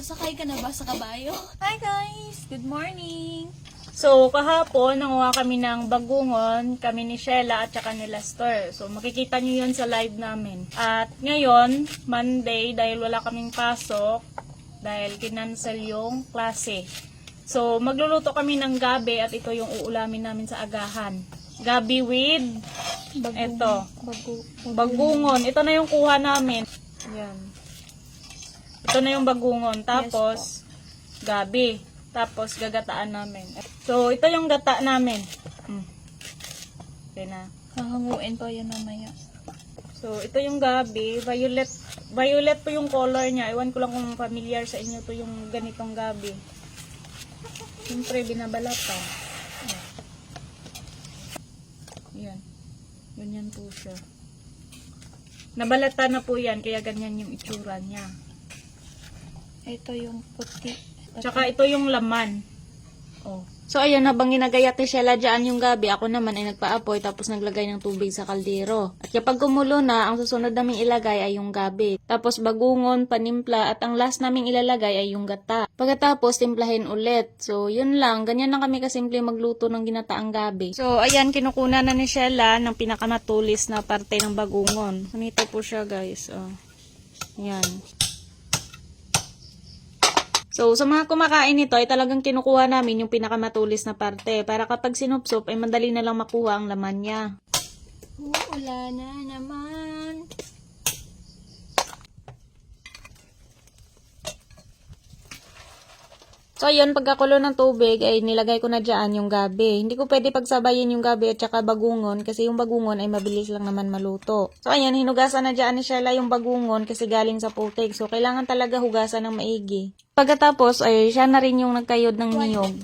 Nakasakay ka na ba sa kabayo? Hi guys! Good morning! So, kahapon, nanguha kami ng bagungon, kami ni Sheila at saka ni Lester. So, makikita nyo yun sa live namin. At ngayon, Monday, dahil wala kaming pasok, dahil kinansel yung klase. So, magluluto kami ng gabi at ito yung uulamin namin sa agahan. Gabi with, ito, Bago. bagungon. Ito na yung kuha namin. Yan. Ito na yung bagungon. Tapos, gabi. Tapos, gagataan namin. So, ito yung gata namin. Hmm. Okay na. Hahanguin pa yan mamaya. So, ito yung gabi. Violet. Violet po yung color niya. Iwan ko lang kung familiar sa inyo to yung ganitong gabi. Siyempre, binabalata. Yan. Ganyan po siya. Nabalata na po yan, kaya ganyan yung itsura niya. Ito yung puti. Tsaka ito yung laman. Oh. So ayun, habang ginagayat ni Sheila dyan yung gabi, ako naman ay nagpaapoy tapos naglagay ng tubig sa kaldero. At kapag kumulo na, ang susunod naming ilagay ay yung gabi. Tapos bagungon, panimpla, at ang last naming ilalagay ay yung gata. Pagkatapos, timplahin ulit. So yun lang, ganyan lang kami kasimple magluto ng ginataang gabi. So ayan, kinukuna na ni Sheila ng pinakamatulis na parte ng bagungon. Ganito po siya guys. Oh. Yan. So, sa mga kumakain nito ay talagang kinukuha namin yung pinakamatulis na parte para kapag sinupsop ay madali na lang makuha ang laman niya. Wala na naman. So, ayun, pagkakulo ng tubig ay nilagay ko na dyan yung gabi. Hindi ko pwede pagsabayin yung gabi at saka bagungon kasi yung bagungon ay mabilis lang naman maluto. So, ayun, hinugasan na dyan ni Sheila yung bagungon kasi galing sa putik. So, kailangan talaga hugasan ng maigi. Pagkatapos, ay siya na rin yung nagkayod ng niyog.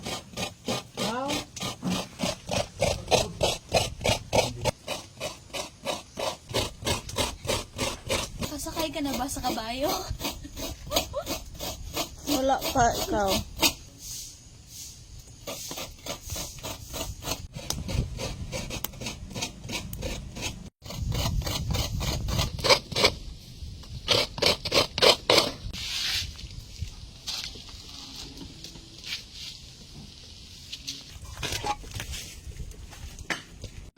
Nakasakay ka na ba sa kabayo? Wala pa, ikaw.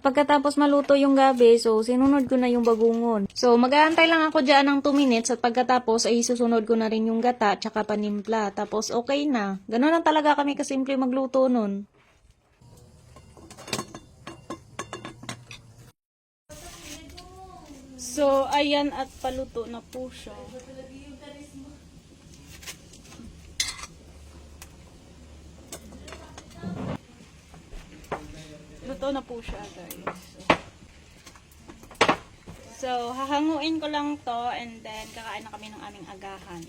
Pagkatapos maluto yung gabi, so sinunod ko na yung bagungon. So mag-aantay lang ako dyan ng 2 minutes at pagkatapos ay susunod ko na rin yung gata tsaka panimpla. Tapos okay na. Ganun lang talaga kami kasimple magluto nun. So ayan at paluto na po siya. Luto na po siya, guys. So, hahanguin ko lang to and then kakain na kami ng aming agahan.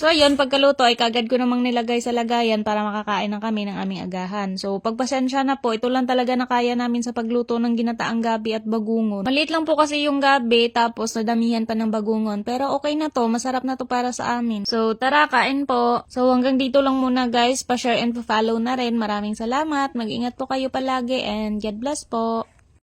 So, ayun, pagkaluto ay kagad ko namang nilagay sa lagayan para makakain na kami ng aming agahan. So, pagpasensya na po, ito lang talaga na kaya namin sa pagluto ng ginataang gabi at bagungon. Maliit lang po kasi yung gabi, tapos nadamihan pa ng bagungon. Pero okay na to, masarap na to para sa amin. So, tara, kain po. So, hanggang dito lang muna guys. Pa-share and pa-follow na rin. Maraming salamat. Mag-ingat po kayo palagi and God bless po.